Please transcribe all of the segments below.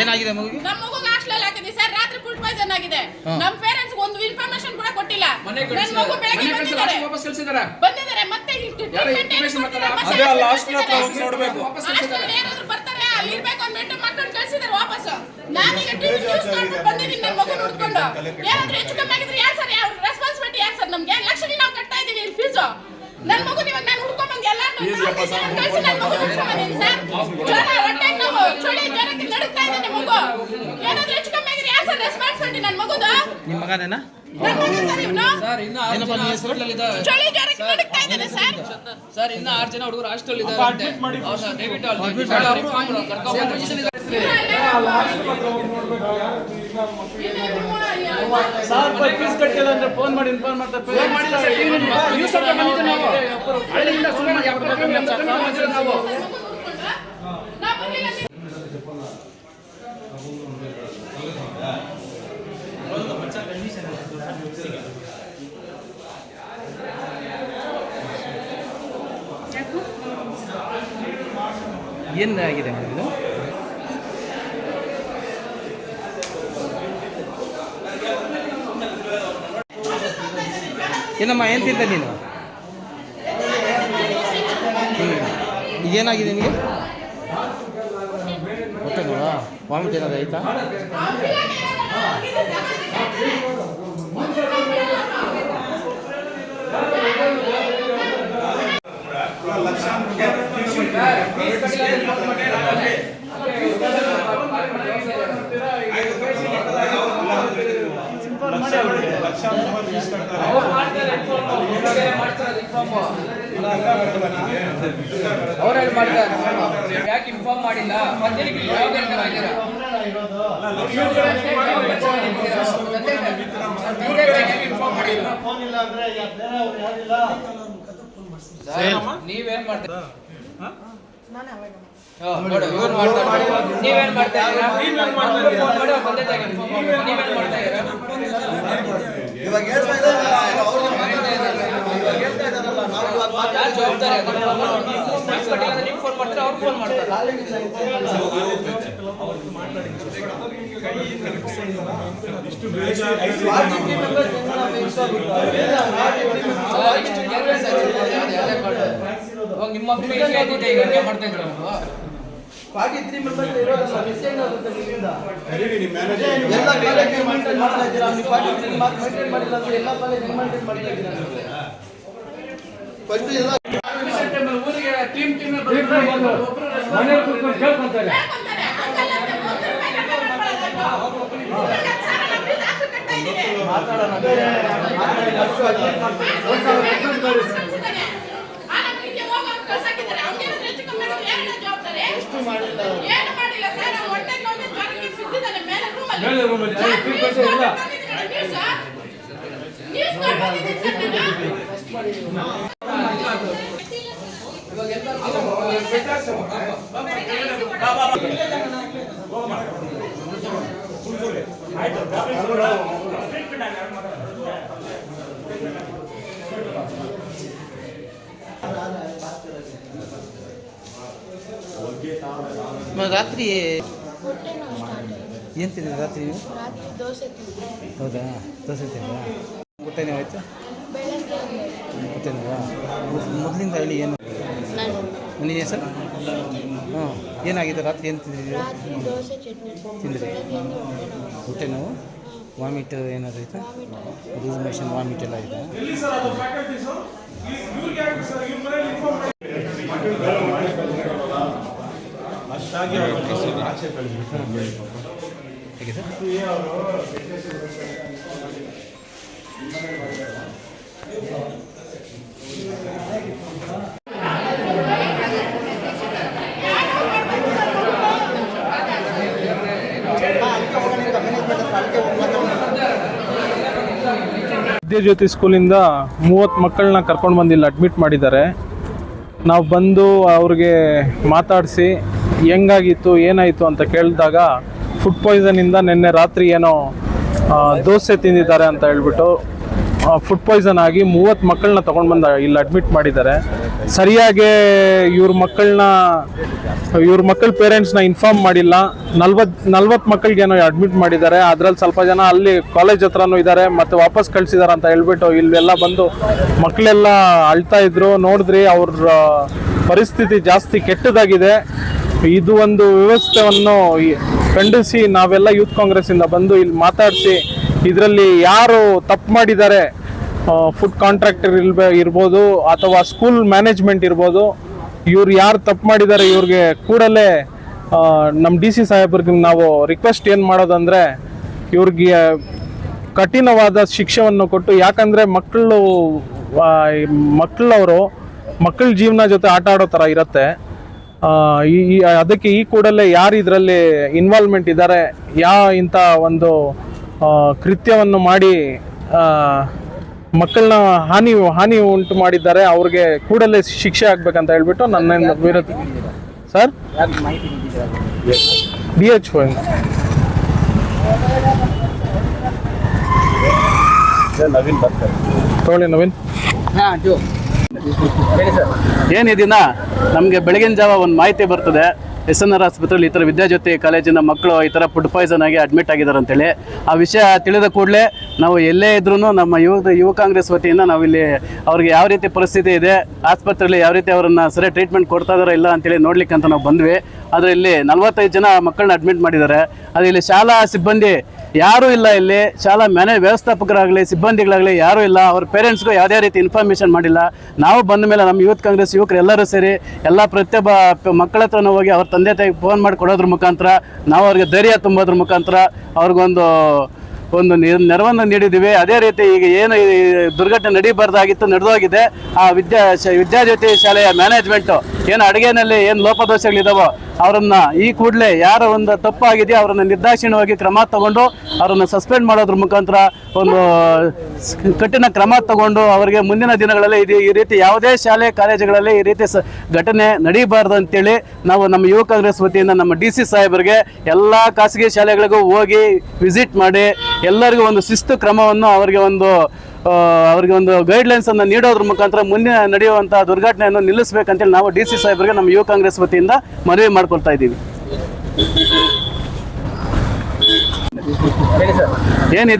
ಏನಾಗಿದೆ ಮಗುಗೆ ನಮ್ಮ ಮಗುಗೆ ಹಾಸ್ಟೆಲ್ ಹಾಕಿದ್ವಿ ಸರ್. ರಾತ್ರಿ ಫುಡ್ ಪಾಯ್ಸನ್ ಆಗಿದೆ. ನಮ್ಮ ಪೇರೆಂಟ್ಸ್ ಒಂದು ಇನ್ಫಾರ್ಮೇಶನ್ ಕೂಡ ಕೊಟ್ಟಿಲ್ಲ. ನನ್ನ ಮಗು ಬೆಳಗ್ಗೆ ಬಂದಿದ್ದಾರೆ. ವಾಪಸ್ ಕಳ್ಸಿದಾರ ಬಂದಿದ್ದಾರೆ. ಮತ್ತೆ ಅದೇ ಅಲ್ಲ, ಹಾಸ್ಟೆಲ್ ಹತ್ರ ಹೋಗಿ ನೋಡಬೇಕು. ಏನಾದರೂ ಬರ್ತಾರೆ? ಅಲ್ಲಿ ಇರ್ಬೇಕು ಅಂದ್ಬಿಟ್ಟು ಮಕ್ಕಳು ಕಳ್ಸಿದಾರೆ ವಾಪಸ್. ನಾನೀಗ ಟಿವಿ ನ್ಯೂಸ್ ಮಾಡ್ಕೊಂಡು ಬಂದಿದ್ದೀನಿ ನನ್ನ ಮಗು ನೋಡ್ಕೊಂಡು. ಏನಾದ್ರು ಹೆಚ್ಚು ಕಮ್ಮಿ ಆಗಿದ್ರೆ ಯಾರು ಸರ್? ಯಾರು ರೆಸ್ಪಾನ್ಸಿಬಿಲಿಟಿ ಯಾರು ಸರ್ ನಮಗೆ? ಲಕ್ಷ ನಾವು ಕಟ್ತಾ ಇದೀವಿ ಇಲ್ಲಿ ಫೀಸು ನನ್ನ ಮಗು ಇವಾಗ ನಿಮ್ಮ ಮಗನೇನಾ? ಸರ್ ಇನ್ನ ಆರು ಜನ ಹುಡುಗರು ಹಾಸ್ಟೆಲ್ ಇದ್ದಾರೆ ದಯವಿಟ್ಟು ರೂಪಾಯಿ ಫೀಸ್ ಕಟ್ಟಿಲ್ಲ ಅಂದ್ರೆ ಫೋನ್ ಮಾಡಿ ಇನ್ಫಾರ್ಮ್ ಮಾಡ್ತಾರೆ. ಏನಾಗಿದೆ ಅಂತ ಬಂದಿದ್ದೆ ನಾವು ಹಳ್ಳಿಯಿಂದ ಸುಮ್ಮನೆ ಎಪ್ಪತ್ತು ಕಿಲೋಮೀಟರ್ ಬಂದಿರೋದು ನಾವು ನಾವು ಬರ್ಲಿಲ್ಲ ನೀವು- ಏನು ಆಗಿದೆ ಮಗುದು ಏನಮ್ಮ ಏನು ತಿಂತ ನೀನು? ಏನಾಗಿದೆ ನಿನಗೆ? ಹೊಟ್ಟೆ ನೋವಾ ವಾಮಿಟ್ ಏನಾದ್ರು ಆಯ್ತಾ? ಅವರಲ್ಲಿ ಮಾಡ್ತಾರೆ? ಯಾಕೆ ಇನ್ಫಾರ್ಮ್ ಮಾಡಿಲ್ಲ? ಮಧ್ಯಾಹ್ನಕ್ಕೆ ಇಲ್ಲಿ ಯಾವಾಗ ಹೇಳ್ತಾರೆ ಆಗಿರ? ಇನ್ಫಾರ್ಮ್ ಮಾಡಿಲ್ಲ ನೀವೇನ್ ಮಾಡ್ತೀರಾ? ನೀವೇನ್ ಮಾಡ್ತಾ? ಇವಾಗ ಹೇಳ್ತಾ ಇದ್ದಾರಲ್ಲ ನಾವು ಇವಾಗ ಜವಾಬ್ದಾರಿ ಫೋನ್ ಮಾಡ್ತೀರಾ ಅವ್ರು ಫೋನ್ ಮಾಡ್ತಾರೆ ಇವಾಗ ನಿಮ್ಮ ಇಷ್ಟೇ ಇದ್ದಿದ್ದೆ ಈಗ ಮಾಡ್ತಾ ಇದ್ರ ಫಾರ್ಟಿ ತ್ರೀ ಮೆಂಬರ್ಸ್ ಇರೋದಲ್ಲ ಮಿಸ್ಟೇಕ್ ಆಗುತ್ತೆ ನಿಮ್ಮಿಂದ? ಎಲ್ಲ ಕಾಲೇಜ್ ಮೇಂಟೈನ್ ಮಾಡ್ತಾ ಇದ್ದೀರಾ? ನೀವು ಫಾರ್ಟಿ ತ್ರೀ ಮಾರ್ಕ್ ಮೇಂಟೈನ್ ಮಾಡಿಲ್ಲ ಅಂದ್ರೆ ಎಲ್ಲ ಕಾಲೇಜ್ ಮೇಂಟೈನ್ ಮಾಡ್ತಾ ಇದ್ದೀರಾ? ನೀವು ಫಸ್ಟ್ ಎಲ್ಲ ಊರಿಗೆ ಟೀಮ್ ಟೀಮ್ ಮನೆ ಕೂತ್ಕೊಂಡು ಕೇಳ್ಕೊಂತಾರೆ ಹೇಳ್ಕೊಂತಾರೆ, ಅಂಕಲ್ ಅಂತ ಒಂದು ರೂಪಾಯಿ ಕಟ್ಟಲ್ಲ ಮಾಡ್ಕೊಳ್ಳೋದು. ಇವಾಗ ಸರ್ ಎಲ್ಲ ಫೀಸ್ ಅಷ್ಟು ಕಟ್ತಾ ಇದ್ದೀವಿ. ಮಾತಾಡೋಣ ಮಾತಾಡಿ ಅಷ್ಟು admit ಮಾಡ್ತಾರೆ. ಒಂದ್ ಸಾವಿರ admit ಮಾಡಿ. ಕಳ್ಸಿದ್ದಾನೆ. ಆ ನಮ್ಗೆ ಹೋಗೋ ಅಂತ ಕಳ್ಸಾಕಿದ್ದಾರೆ. ಅವ್ನಿಗೇನಾದ್ರು ಹೆಚ್ಚು ಕಮ್ಮಿ ಆಗಿದ್ರೆ ಯಾರನ್ನ ಜವಾಬ್ದಾರಿ? ಮಾಡಿಲ್ಲ ಏನು ಮಾಡಿಲ್ಲ ಸರ್ ಅವ್ನು ಹೊಟ್ಟೆ ನೋವಿಗೆ ಜ್ವರಕ್ಕೆ ಬಿದ್ದಿದ್ದಾನೆ ಮೇಲೆ ರೂಮಲ್ಲಿ. ಮೇಲೆ ರೂಮಲ್ಲಿ. ಸರ್, ಅಲ್ಲಿ ನ್ಯೂಸ್ ಇಲ್ಲ. ನೋಡ್ಕೊಂಡು ಬಂದಿದ್ದೀನಿ, ನ್ಯೂಸ್. ನ್ಯೂಸ್ ನೋಡ್ಕೊಂಡು ಬಂದಿದ್ದೀನಿ ಸರ್ ನಾನು. ಮ- ರಾತ್ರಿ ಹೊಟ್ಟೆ ನೋವು ಸ್ಟಾರ್ಟ್ ಆಗಿದೆ ಏನು ತಿಂದಿದ್ದು ರಾತ್ರಿ ನೀವು? ರಾತ್ರಿ ದೋಸೆ ತಿಂದೆ ಹೌದಾ? ದೋಸೆ ತಿಂದ ಊಟ ನೀವು ಆಯ್ತಾ. ಬೆಳಗ್ಗೆ ಮೊದಲಿಂದ ಹೇಳಿ ಏನು? ನಾನು. ನಿನ್ನ ಹೆಸರು? ಹಾಂ. ಏನಾಗಿದೆ? ರಾತ್ರಿ ಏನು ತಿಂದಿದ್ದೀರಿ ರಾತ್ರಿ ದೋಸೆ ಚಟ್ನಿ ತಿಂದ್ರಿ? ಹೊಟ್ಟೆ ನೋವು ವಾಮಿಟ್ ಏನಾದ್ರು ಆಯ್ತಾ? ಲೂಸ್ ಮೋಷನ್ ವಾಮಿಟ್ ಎಲ್ಲ ಆಯ್ತಾ? ಸರ್ ವಿದ್ಯಾಜ್ಯೋತಿ ಸ್ಕೂಲಿಂದ ಮೂವತ್ತು ಮಕ್ಕಳನ್ನ ಕರ್ಕೊಂಡು ಬಂದಿಲ್ಲ ಅಡ್ಮಿಟ್ ಮಾಡಿದ್ದಾರೆ. ನಾವು ಬಂದು ಅವ್ರಿಗೆ ಮಾತಾಡಿಸಿ, ಹೆಂಗಾಗಿತ್ತು, ಏನಾಯಿತು ಅಂತ ಕೇಳಿದಾಗ ಫುಡ್ ಪಾಯ್ಸನಿಂದ ನಿನ್ನೆ ರಾತ್ರಿ ಏನೋ ದೋಸೆ ತಿಂದಿದ್ದಾರೆ ಅಂತ ಹೇಳ್ಬಿಟ್ಟು ಫುಡ್ ಪಾಯ್ಸನ್ ಆಗಿ ಮೂವತ್ತು ಮಕ್ಕಳನ್ನ ತೊಗೊಂಡು ಬಂದ, ಇಲ್ಲಿ ಅಡ್ಮಿಟ್ ಮಾಡಿದ್ದಾರೆ. ಸರಿಯಾಗಿ ಇವ್ರ ಮಕ್ಕಳನ್ನ ಇವ್ರ ಮಕ್ಕಳ ಪೇರೆಂಟ್ಸ್ನ ಇನ್ಫಾರ್ಮ್ ಮಾಡಿಲ್ಲ. ನಲ್ವತ್ತು ನಲ್ವತ್ತು ಮಕ್ಕಳಿಗೇನೋ ಅಡ್ಮಿಟ್ ಮಾಡಿದ್ದಾರೆ. ಅದರಲ್ಲಿ ಸ್ವಲ್ಪ ಜನ ಅಲ್ಲಿ ಕಾಲೇಜ್ ಹತ್ರನೂ ಇದ್ದಾರೆ, ಮತ್ತು ವಾಪಸ್ ಕಳಿಸಿದ್ದಾರೆ ಅಂತ ಹೇಳ್ಬಿಟ್ಟು ಇಲ್ಲೆಲ್ಲ ಬಂದು ಮಕ್ಕಳೆಲ್ಲ ಅಳ್ತಾ ಇದ್ರು. ನೋಡಿದ್ರಿ ಅವ್ರ ಪರಿಸ್ಥಿತಿ ಜಾಸ್ತಿ ಕೆಟ್ಟದಾಗಿದೆ. ಇದು ಒಂದು ವ್ಯವಸ್ಥೆಯನ್ನು ಖಂಡಿಸಿ ನಾವೆಲ್ಲ ಯೂತ್ ಕಾಂಗ್ರೆಸ್ಸಿಂದ ಬಂದು ಇಲ್ಲಿ ಮಾತಾಡಿಸಿ ಇದರಲ್ಲಿ ಯಾರು ತಪ್ಪು ಮಾಡಿದ್ದಾರೆ ಫುಡ್ ಕಾಂಟ್ರಾಕ್ಟರ್ ಇಲ್ಬೇ, ಇರ್ಬೋದು ಅಥವಾ ಸ್ಕೂಲ್ ಮ್ಯಾನೇಜ್ಮೆಂಟ್ ಇರ್ಬೋದು, ಇವ್ರು ಯಾರು ತಪ್ಪು ಮಾಡಿದ್ದಾರೆ ಇವ್ರಿಗೆ ಕೂಡಲೇ ನಮ್ಮ ಡಿ ಸಿ ಸಾಹೇಬ್ರಿಗೆ ನಾವು ರಿಕ್ವೆಸ್ಟ್ ಏನು ಮಾಡೋದಂದರೆ ಇವ್ರಿಗೆ ಕಠಿಣವಾದ ಶಿಕ್ಷೆಯನ್ನು ಕೊಟ್ಟು, ಯಾಕಂದರೆ ಮಕ್ಕಳು ಮಕ್ಕಳವರು ಮಕ್ಕಳ ಜೀವನ ಜೊತೆ ಆಟ ಆಡೋ ಥರ ಇರುತ್ತೆ. ಈ ಅದಕ್ಕೆ ಈ ಕೂಡಲೇ ಯಾರು ಇದರಲ್ಲಿ ಇನ್ವಾಲ್ವ್ಮೆಂಟ್ ಇದ್ದಾರೆ ಯಾ ಇಂಥ ಒಂದು ಕೃತ್ಯವನ್ನು ಮಾಡಿ ಮಕ್ಕಳನ್ನ ಹಾನಿ ಹಾನಿ ಉಂಟು ಮಾಡಿದ್ದಾರೆ, ಅವ್ರಿಗೆ ಕೂಡಲೇ ಶಿಕ್ಷೆ ಆಗ್ಬೇಕಂತ ಹೇಳ್ಬಿಟ್ಟು ನನ್ನ ವಿರೋಧ. ಸರ್? ಡಿ ಎಚ್ ತಗೊಳ್ಳಿ ನವೀನ್. ಏನು ಈ ದಿನ? ನಮಗೆ ಬೆಳಗಿನ ಜಾವ ಒಂದು ಮಾಹಿತಿ ಬರ್ತದೆ. ಎಸ್ ಎನ್ ಆರ್ ಆಸ್ಪತ್ರೆಯಲ್ಲಿ ಈ ಥರ ವಿದ್ಯಾಜ್ಯೋತಿ ಕಾಲೇಜಿನ ಮಕ್ಕಳು ಈ ಥರ ಫುಡ್ ಪಾಯ್ಸನ್ ಆಗಿ ಅಡ್ಮಿಟ್ ಆಗಿದ್ದಾರೆ ಅಂತೇಳಿ ಆ ವಿಷಯ ತಿಳಿದ ಕೂಡಲೇ ನಾವು ಎಲ್ಲೇ ಇದ್ರೂ ನಮ್ಮ ಯುವ ಯುವ ಕಾಂಗ್ರೆಸ್ ವತಿಯಿಂದ ನಾವಿಲ್ಲಿ ಅವ್ರಿಗೆ ಯಾವ ರೀತಿ ಪರಿಸ್ಥಿತಿ ಇದೆ, ಆಸ್ಪತ್ರೆಯಲ್ಲಿ ಯಾವ ರೀತಿ ಅವರನ್ನು ಸರಿ ಟ್ರೀಟ್ಮೆಂಟ್ ಕೊಡ್ತಾ ಇದಾರೋ ಇಲ್ಲ ಅಂತೇಳಿ ನೋಡ್ಲಿಕ್ಕೆ ಅಂತ ನಾವು ಬಂದ್ವಿ. ಆದರೆ ಇಲ್ಲಿ ನಲವತ್ತೈದು ಜನ ಮಕ್ಕಳನ್ನ ಅಡ್ಮಿಟ್ ಮಾಡಿದ್ದಾರೆ. ಆದರೆ ಇಲ್ಲಿ ಶಾಲಾ ಸಿಬ್ಬಂದಿ ಯಾರೂ ಇಲ್ಲ ಇಲ್ಲಿ. ಶಾಲಾ ಮ್ಯಾನೇಜ್ ವ್ಯವಸ್ಥಾಪಕರಾಗಲಿ, ಸಿಬ್ಬಂದಿಗಳಾಗಲಿ ಯಾರೂ ಇಲ್ಲ. ಅವ್ರ ಪೇರೆಂಟ್ಸ್ಗೂ ಯಾವುದೇ ರೀತಿ ಇನ್ಫಾರ್ಮೇಷನ್ ಮಾಡಿಲ್ಲ. ನಾವು ಬಂದ ಮೇಲೆ ನಮ್ಮ ಯೂತ್ ಕಾಂಗ್ರೆಸ್ ಯುವಕರು ಎಲ್ಲರೂ ಸೇರಿ ಎಲ್ಲ ಪ್ರತಿಯೊಬ್ಬ ಮಕ್ಕಳ ಹತ್ರನೂ ಹೋಗಿ ಅವ್ರ ತಂದೆ ತಾಯಿಗೆ ಫೋನ್ ಮಾಡಿ ಕೊಡೋದ್ರ ಮುಖಾಂತರ ನಾವು ಅವ್ರಿಗೆ ಧೈರ್ಯ ತುಂಬೋದ್ರ ಮುಖಾಂತರ ಅವ್ರಿಗೊಂದು, ಒಂದು ನೆರವನ್ನು ನೀಡಿದ್ದೀವಿ. ಅದೇ ರೀತಿ ಈಗ ಏನು ಈ ದುರ್ಘಟನೆ ನಡೀಬಾರ್ದಾಗಿತ್ತು, ನಡೆದೋಗಿದೆ. ಆ ವಿದ್ಯಾ ವಿದ್ಯಾಜ್ಯೋತಿ ಶಾಲೆಯ ಮ್ಯಾನೇಜ್ಮೆಂಟು ಏನು ಅಡುಗೆನಲ್ಲಿ ಏನು ಲೋಪದೋಷಗಳಿದಾವೋ ಅವರನ್ನ ಈ ಕೂಡಲೇ ಯಾರ ಒಂದು ತಪ್ಪಾಗಿದೆಯೋ ಅವರನ್ನ ನಿರ್ದಾಕ್ಷಿಣ್ಯವಾಗಿ ಕ್ರಮ ತಗೊಂಡು ಅವರನ್ನ ಸಸ್ಪೆಂಡ್ ಮಾಡೋದ್ರ ಮುಖಾಂತರ ಒಂದು ಕಠಿಣ ಕ್ರಮ ತಗೊಂಡು ಅವರಿಗೆ ಮುಂದಿನ ದಿನಗಳಲ್ಲಿ ಇದು ಈ ರೀತಿ ಯಾವುದೇ ಶಾಲೆ, ಕಾಲೇಜುಗಳಲ್ಲಿ ಈ ರೀತಿ ಸ ಘಟನೆ ನಡೀಬಾರ್ದು ಅಂತೇಳಿ ನಾವು ನಮ್ಮ ಯುವ ಕಾಂಗ್ರೆಸ್ ವತಿಯಿಂದ ನಮ್ಮ ಡಿ ಸಿ ಸಾಹೇಬರಿಗೆ ಎಲ್ಲ ಖಾಸಗಿ ಶಾಲೆಗಳಿಗೂ ಹೋಗಿ ವಿಸಿಟ್ ಮಾಡಿ ಎಲ್ಲರಿಗೂ ಒಂದು ಶಿಸ್ತು ಕ್ರಮವನ್ನು ಅವರಿಗೆ ಒಂದು ಅವರಿಗೆ ಒಂದು ಗೈಡ್ಲೈನ್ಸ್ ಅನ್ನು ನೀಡೋದ್ರ ಮುಖಾಂತರ ಮುಂದೆ ನಡೆಯುವಂತಹ ದುರ್ಘಟನೆಯನ್ನು ನಿಲ್ಲಿಸಬೇಕಂತೇಳಿ ನಾವು ಡಿ ಸಿ ಸಾಹೇಬರಿಗೆ ನಮ್ಮ ಯುವ ಕಾಂಗ್ರೆಸ್ ವತಿಯಿಂದ ಮನವಿ ಮಾಡ್ಕೊಳ್ತಾ ಇದ್ದೀವಿ. ಏನು ಈ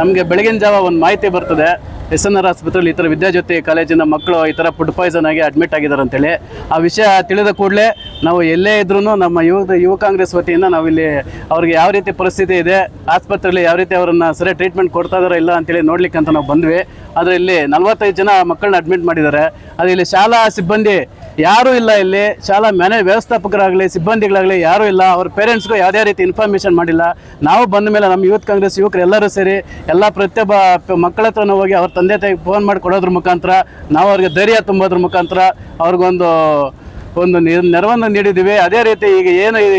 ನಮಗೆ ಬೆಳಗಿನ ಜಾವ ಒಂದು ಮಾಹಿತಿ ಬರ್ತದೆ. ಎಸ್ ಎನ್ ಆರ್ ಆಸ್ಪತ್ರೆಯಲ್ಲಿ ಈ ಥರ ವಿದ್ಯಾಜ್ಯೋತಿ ಕಾಲೇಜಿನ ಮಕ್ಕಳು ಈ ಥರ ಫುಡ್ ಪಾಯ್ಸನ್ ಆಗಿ ಅಡ್ಮಿಟ್ ಆಗಿದ್ದಾರೆ ಅಂತೇಳಿ ಆ ವಿಷಯ ತಿಳಿದ ಕೂಡಲೇ ನಾವು ಎಲ್ಲೇ ಇದ್ರೂ ನಮ್ಮ ಯುವ ಯುವ ಕಾಂಗ್ರೆಸ್ ವತಿಯಿಂದ ನಾವಿಲ್ಲಿ ಅವ್ರಿಗೆ ಯಾವ ರೀತಿ ಪರಿಸ್ಥಿತಿ ಇದೆ, ಆಸ್ಪತ್ರೆಯಲ್ಲಿ ಯಾವ ರೀತಿ ಅವರನ್ನು ಸರಿ ಟ್ರೀಟ್ಮೆಂಟ್ ಕೊಡ್ತಾ ಇದಾರೋ ಇಲ್ಲ ಅಂತೇಳಿ ನೋಡ್ಲಿಕ್ಕೆ ಅಂತ ನಾವು ಬಂದ್ವಿ. ಆದರೆ ಇಲ್ಲಿ ನಲ್ವತ್ತೈದು ಜನ ಮಕ್ಕಳನ್ನ ಅಡ್ಮಿಟ್ ಮಾಡಿದ್ದಾರೆ. ಅದು ಇಲ್ಲಿ ಶಾಲಾ ಸಿಬ್ಬಂದಿ ಯಾರೂ ಇಲ್ಲ ಇಲ್ಲಿ. ಶಾಲಾ ಮ್ಯಾನೇಜ್ ವ್ಯವಸ್ಥಾಪಕರಾಗಲಿ, ಸಿಬ್ಬಂದಿಗಳಾಗಲಿ ಯಾರೂ ಇಲ್ಲ. ಅವ್ರ ಪೇರೆಂಟ್ಸ್ಗೂ ಯಾವುದೇ ರೀತಿ ಇನ್ಫಾರ್ಮೇಷನ್ ಮಾಡಿಲ್ಲ. ನಾವು ಬಂದ ಮೇಲೆ ನಮ್ಮ ಯೂತ್ ಕಾಂಗ್ರೆಸ್ ಯುವಕರು ಎಲ್ಲರೂ ಸೇರಿ ಎಲ್ಲ ಪ್ರತಿಯೊಬ್ಬ ಮಕ್ಕಳ ಹತ್ರನೂ ಹೋಗಿ ಅವ್ರ ತಂದೆ ತಾಯಿಗೆ ಫೋನ್ ಮಾಡಿ ಕೊಡೋದ್ರ ಮುಖಾಂತರ ನಾವು ಅವ್ರಿಗೆ ಧೈರ್ಯ ತುಂಬೋದ್ರ ಮುಖಾಂತರ ಅವ್ರಿಗೊಂದು ಒಂದು ನೆರವನ್ನು ನೀಡಿದ್ದೀವಿ. ಅದೇ ರೀತಿ ಈಗ ಏನು ಈ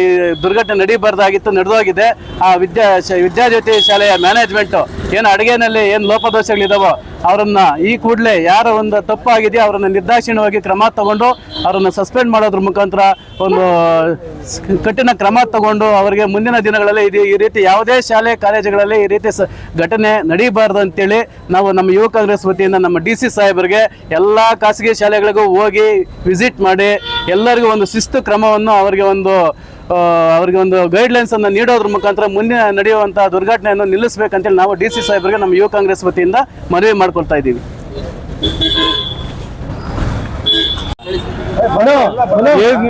ದುರ್ಘಟನೆ ನಡೀಬಾರ್ದಾಗಿತ್ತು, ನಡೆದೋಗಿದೆ. ಆ ವಿದ್ಯಾ ವಿದ್ಯಾಜ್ಯೋತಿ ಶಾಲೆಯ ಮ್ಯಾನೇಜ್ಮೆಂಟು ಏನು ಅಡುಗೆನಲ್ಲಿ ಏನು ಲೋಪದೋಷಗಳಿದಾವೋ ಅವರನ್ನು ಈ ಕೂಡಲೇ ಯಾರ ಒಂದು ತಪ್ಪಾಗಿದೆಯೋ ಅವರನ್ನು ನಿರ್ದಾಕ್ಷಿಣ್ಯವಾಗಿ ಕ್ರಮ ತಗೊಂಡು ಅವರನ್ನು ಸಸ್ಪೆಂಡ್ ಮಾಡೋದ್ರ ಮುಖಾಂತರ ಒಂದು ಕಠಿಣ ಕ್ರಮ ತಗೊಂಡು ಅವರಿಗೆ ಮುಂದಿನ ದಿನಗಳಲ್ಲಿ ಇದು ಈ ರೀತಿ ಯಾವುದೇ ಶಾಲೆ, ಕಾಲೇಜುಗಳಲ್ಲಿ ಈ ರೀತಿ ಸ ಘಟನೆ ನಡೀಬಾರ್ದು ಅಂತೇಳಿ ನಾವು ನಮ್ಮ ಯುವ ಕಾಂಗ್ರೆಸ್ ವತಿಯಿಂದ ನಮ್ಮ ಡಿ ಸಿ ಸಾಹೇಬರಿಗೆ ಎಲ್ಲ ಖಾಸಗಿ ಶಾಲೆಗಳಿಗೂ ಹೋಗಿ ವಿಸಿಟ್ ಮಾಡಿ ಎಲ್ಲರಿಗೂ ಒಂದು ಶಿಸ್ತು ಕ್ರಮವನ್ನು ಅವರಿಗೆ ಒಂದು ಅವರಿಗೆ ಒಂದು ಗೈಡ್ಲೈನ್ಸ್ ಅನ್ನು ನೀಡೋದ್ರ ಮುಖಾಂತರ ಮುಂದೆ ನಡೆಯುವಂತಹ ದುರ್ಘಟನೆಯನ್ನು ನಿಲ್ಲಿಸಬೇಕಂತೇಳಿ ನಾವು ಡಿ ಸಿ ಸಾಹೇಬರಿಗೆ ನಮ್ಮ ಯುವ ಕಾಂಗ್ರೆಸ್ ವತಿಯಿಂದ ಮನವಿ ಮಾಡ್ಕೊಳ್ತಾ ಇದ್ದೀವಿ. ಏನ್-